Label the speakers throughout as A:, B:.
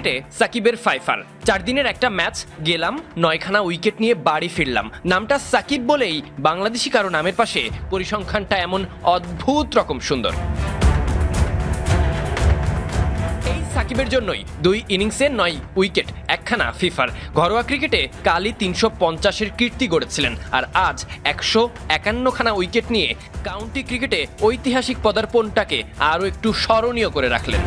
A: ক্রিকেটে সাকিবের ফাইফার চার দিনের একটা ম্যাচ, গেলাম, নয়খানা উইকেট নিয়ে বাড়ি ফিরলাম। নামটা সাকিব বলেই বাংলাদেশি কারও নামের পাশে পরিসংখ্যানটা এমন অদ্ভুত রকম সুন্দর। সাকিবের জন্যই দুই ইনিংসে নয় উইকেট, একখানা ফিফার। ঘরোয়া ক্রিকেটে কালই তিনশো পঞ্চাশের কীর্তি গড়েছিলেন আর আজ একশো একান্নখানা উইকেট নিয়ে কাউন্টি ক্রিকেটে ঐতিহাসিক পদার্পণটাকে আরও একটু স্মরণীয় করে রাখলেন।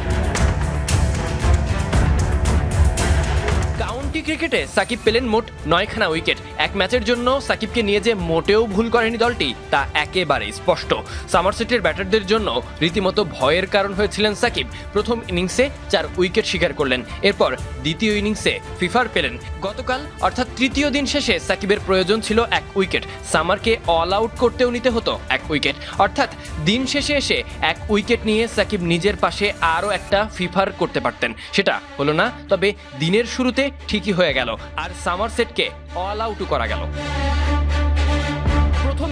A: ক্রিকেটে সাকিব পেলেন মোট নয়খানা উইকেট। এক ম্যাচের জন্য সাকিবকে নিয়ে যে মোটেও ভুল করেনি দলটি, তা একেবারে স্পষ্ট। সামারসেটের ব্যাটারদের জন্য রীতিমতো ভয়ের কারণ হয়েছিলেন সাকিব। প্রথম ইনিংসে চার উইকেট শিকার করলেন। এরপর দ্বিতীয় ইনিংসে ফিফার পেলেন। গতকাল, অর্থাৎ তৃতীয় দিন শেষে সাকিবের প্রয়োজন ছিল এক উইকেট। সামারকে অল আউট করতেও নিতে হতো এক উইকেট। অর্থাৎ দিন শেষে এসে এক উইকেট নিয়ে সাকিব নিজের পাশে আরও একটা ফিফার করতে পারতেন। সেটা হলো না, তবে দিনের শুরুতে ঠিকই হয়ে গেল আর সামারসেটকে অল আউটও করা গেল।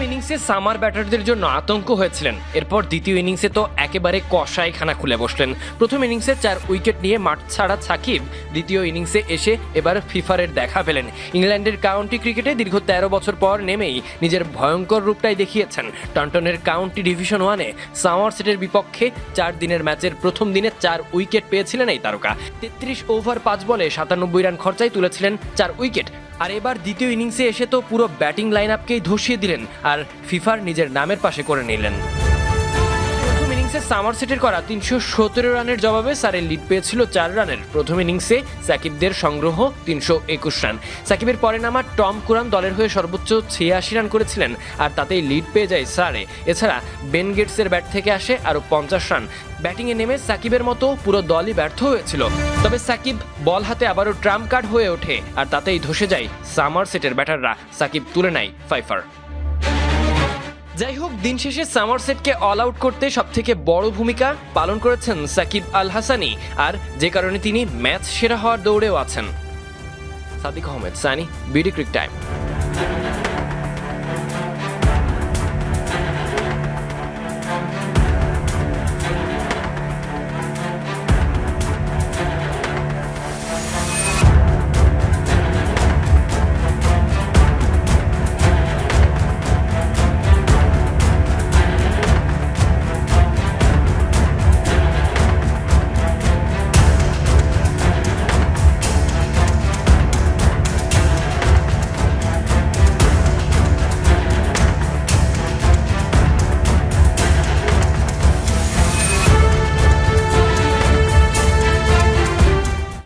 A: ইনিংসে সামার ব্যাটারদের জন্য আতঙ্ক হয়েছিলেন। এরপর দ্বিতীয় ইনিংসে তো একেবারে কষাই খানা খুলে বসলেন। প্রথম ইনিংসে চার উইকেট নিয়ে মাঠ ছাড়া সাকিব দ্বিতীয় ইনিংসে এসে এবার ফিফারের দেখা পেলেন। ইংল্যান্ডের কাউন্টি ক্রিকেটে দীর্ঘ তেরো বছর পর নেমেই নিজের ভয়ঙ্কর রূপটাই দেখিয়েছেন। টন্টনের কাউন্টি ডিভিশন ওয়ানে সামারসেটের বিপক্ষে চার দিনের ম্যাচের প্রথম দিনে চার উইকেট পেয়েছিলেন এই তারকা। তেত্রিশ ওভার পাঁচ বলে সাতানব্বই রান খরচায় তুলেছিলেন চার উইকেট আর এবার দ্বিতীয় ইনিংসে এসে তো পুরো ব্যাটিং লাইন আপকেই ধসিয়ে দিলেন, আর ফিফার নিজের নামের পাশে করে নিলেন। ইনিংসে সামারসেটের করা তিনশো সতেরো রানের জবাবে সারের লিড পেয়েছিল চার রানের। প্রথম ইনিংসে সাকিবদের সংগ্রহ তিনশো একুশ রান। সাকিবের পরে নামা টম কুরান দলের হয়ে সর্বোচ্চ ছিয়াশি রান করেছিলেন, আর তাতেই লিড পেয়ে যায় সারে। এছাড়া বেন গেটসের ব্যাট থেকে আসে আরও পঞ্চাশ রান। ব্যাটিংয়ে নেমে সাকিবের মতো পুরো দলই ব্যর্থ হয়েছিল। তবে সাকিব বল হাতে আবারও ট্রাম্প কার্ড হয়ে ওঠে, আর তাতেই ধসে যায় সামার সেটের ব্যাটাররা। সাকিব তুলে নেয় ফাইফার। যাই হোক, দিন শেষে সামার সেটকে অল আউট করতে সবথেকে বড় ভূমিকা পালন করেছেন সাকিব আল হাসানি আর যে কারণে তিনি ম্যাচ সেরা হওয়ার দৌড়েও আছেন। Sadiq Ahmed, Sunny, BD Crictime.